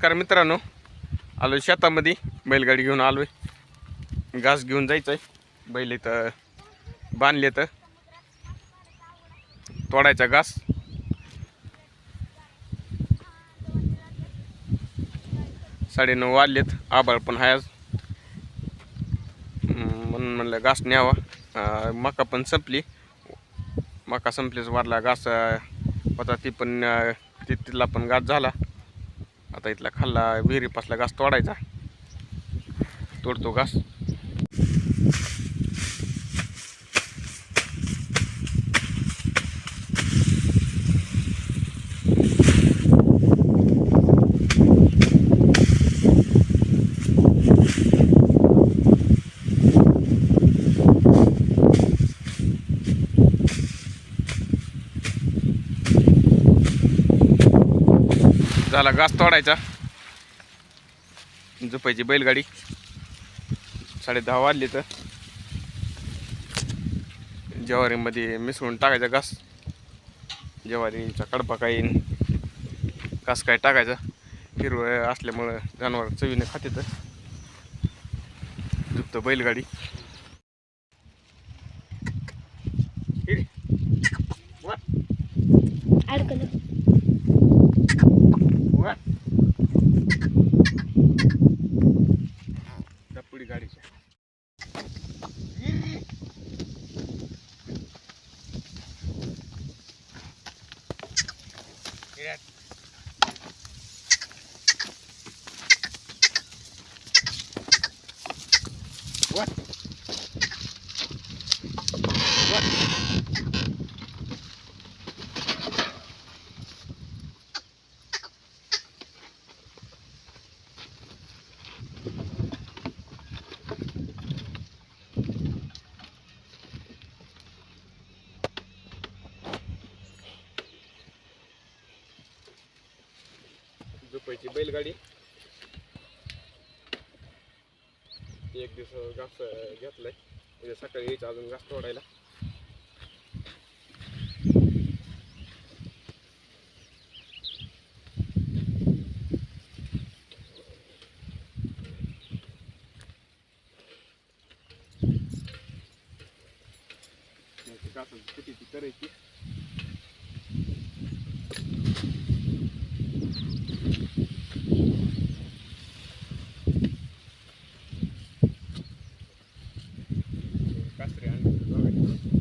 नमस्कार मित्रांनो. आलो शेतामध्ये. बैलगाडी घेऊन आलोय. घास घेऊन जायचं आहे बैल इथं बांधले तर तोडायचा घास. साडेनऊ वाजलेत. आबाळ पण आहे आज. म्हणून म्हणलं घास न्यावा. मका पण संपली. मका संपलीच वारला घास होता ती पण तिथला पण घास झाला. आता इथला खाल्ला विहिरीपासला घास तोडायचा. तोडतो घास. झाला घास तोडायचा. झोपायची बैलगाडी. साडे दहा वाजले तर. ज्वारीमध्ये मिसळून टाकायचा घास. ज्वारीचा कडपा काही घास काय टाकायचा. हिरवळ असल्यामुळं जनावर चवीने खाते तर. झुपतं बैलगाडी. झोपायची बैलगाडी. एक दिवस घास घेतलाय. उद्या सकाळी यायचं अजून घास तोडायला. मग ती ती करायची कासरे आणि बघायची.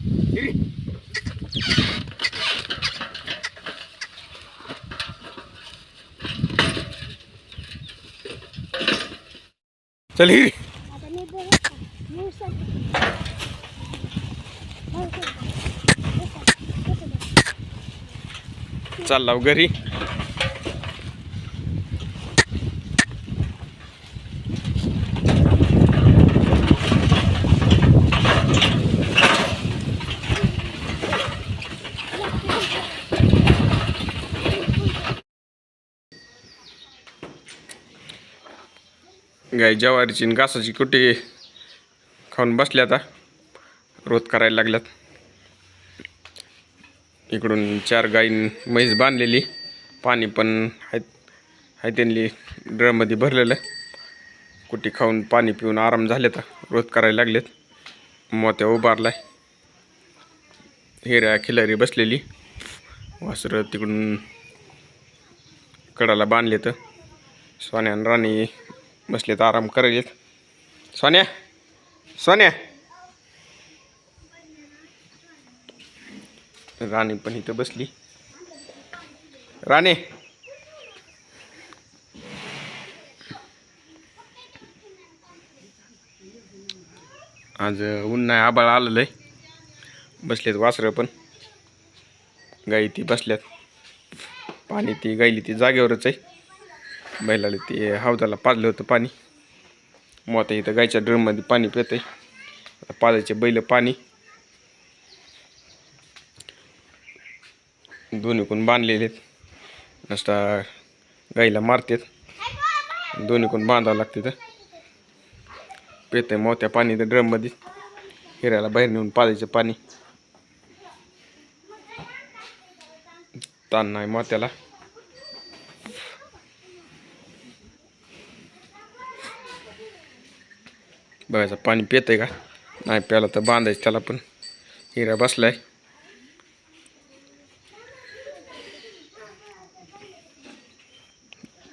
हिरी. चल हिरी आता मी बोलत का? मी उचलतो. मी उचलतो. उचल. उचल. चालला घरी गाय ज्वारीची आणि घासाची कुठे खाऊन बसल्या आता. रोज करायला लागल्यात. इकडून चार गाईं म्हैस बांधलेली. पाणी पण आहेत आहे त्यांनी ड्रममध्ये भरलेलं. कुठे खाऊन पाणी पिऊन आराम झाले तर रोज करायला लागलेत. मोत्या उभारलाय. हिऱ्या खिलारी बसलेली. वासरं तिकडून कडाला बांधले तर सोन्या राणी बसले तर आराम करायलेत सोन्या सोन्या. राणी पण इथं बसली. राणे. आज ऊन नाही आबाळ आलेलं आहे बसलेत वासरं पण. गाई ती बसल्यात. पाणी ती गायली ती जागेवरच आहे. बैलाला ते हौदाला पाजलं होतं पाणी. मग आता इथं गायच्या ड्रममध्ये पाणी पेत आहे पाजायचे बैल पाणी. दोन्ही कोण बांधलेले आहेत. नसता गाईला मारतात. दोन्ही कोण बांधावं लागते तर पेत आहे मोठ्या पाणी तर ड्रममध्ये. हिऱ्याला बाहेर नेऊन पाजायचं पाणी. ताण नाही मोत्याला बघायचं पाणी पितंय का? नाही प्याला तर बांधायचं त्याला पण. हिरा बसलाय.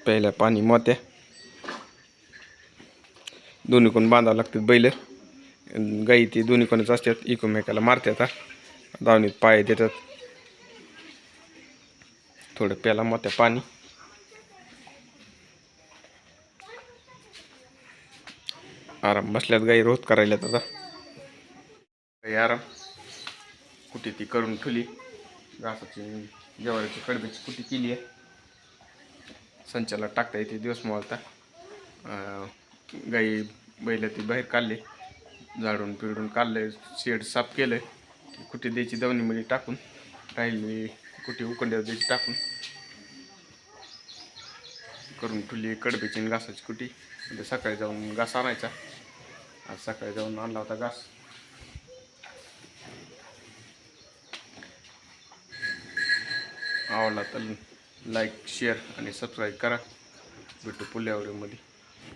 प्यायला पाणी मोत्या. दोन्ही कोण बांधावं लागतात बैल. गाई ती दोन्ही कोणच असतात एकमेकाला मारतात दावणीत पाय देतात. थोडं प्याला मोत्या पाणी. आराम. बसल्यात गाई रोज करायला आता. गाई आराम. कुठे ती करून ठेवली. घासाची ज्वारीची कडब्याची कुटी केली आहे. संचाला टाकता येते दिवस मोलता. गाई बैल ती बाहेर काढले. झाडून पिळून काढले शेड साफ केलं कुठे द्यायची दवणीमध्ये टाकून. राहिली कुठे उकंड्यावर द्यायची टाकून. करून ठेवली कडब्याची आणि घासाची कुटी. म्हणजे सकाळी जाऊन घास आणायचा. आज सकाळी जाऊन आणला होता घास. आवडला तर लाईक शेअर आणि सबस्क्राईब करा. भेटू पुढल्या व्हिडिओमध्ये